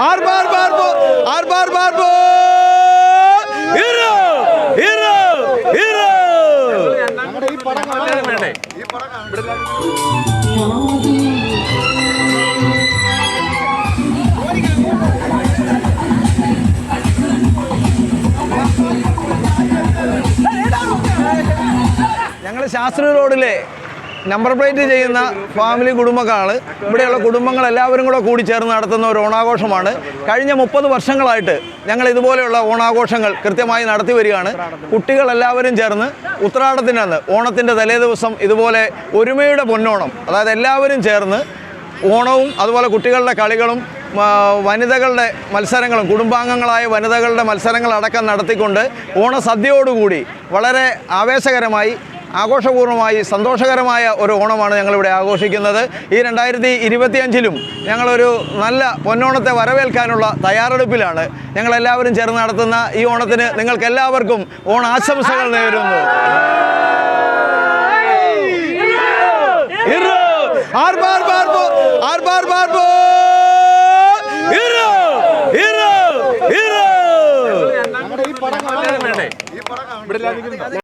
R ബാർ ബാർബോ ആർ ബാർ ബാർബോ hero. ഹീറോ ഹീറോ ഞങ്ങൾ ശാസ്ത്ര റോഡിലെ നമ്പർ പ്ലേറ്റ് ചെയ്യുന്ന ഫാമിലി കുടുംബങ്ങളാണ് ഇവിടെയുള്ള കുടുംബങ്ങൾ എല്ലാവരും കൂടെ കൂടി ചേർന്ന് നടത്തുന്ന ഒരു ഓണാഘോഷമാണ്. കഴിഞ്ഞ മുപ്പത് വർഷങ്ങളായിട്ട് ഞങ്ങൾ ഇതുപോലെയുള്ള ഓണാഘോഷങ്ങൾ കൃത്യമായി നടത്തി വരികയാണ്. കുട്ടികളെല്ലാവരും ചേർന്ന് ഉത്രാടത്തിനന്ന് ഓണത്തിന്റെ തലേ ദിവസം ഇതുപോലെ ഒരുമയുടെ പൊന്നോണം അതായത് എല്ലാവരും ചേർന്ന് ഓണവും അതുപോലെ കുട്ടികളുടെ കളികളും വനിതകളുടെ മത്സരങ്ങളും കുടുംബാംഗങ്ങളായ വനിതകളുടെ മത്സരങ്ങളടക്കം നടത്തിക്കൊണ്ട് ഓണസദ്യയോടുകൂടി വളരെ ആവേശകരമായി ആഘോഷപൂർണമായി സന്തോഷകരമായ ഒരു ഓണമാണ് ഞങ്ങളിവിടെ ആഘോഷിക്കുന്നത്. ഈ രണ്ടായിരത്തി ഇരുപത്തിയഞ്ചിലും ഞങ്ങളൊരു നല്ല പൊന്നോണത്തെ വരവേൽക്കാനുള്ള തയ്യാറെടുപ്പിലാണ് ഞങ്ങളെല്ലാവരും ചേർന്ന് നടത്തുന്ന ഈ ഓണത്തിന് നിങ്ങൾക്ക് എല്ലാവർക്കും ഓണാശംസകൾ നേരുന്നു. R bar hero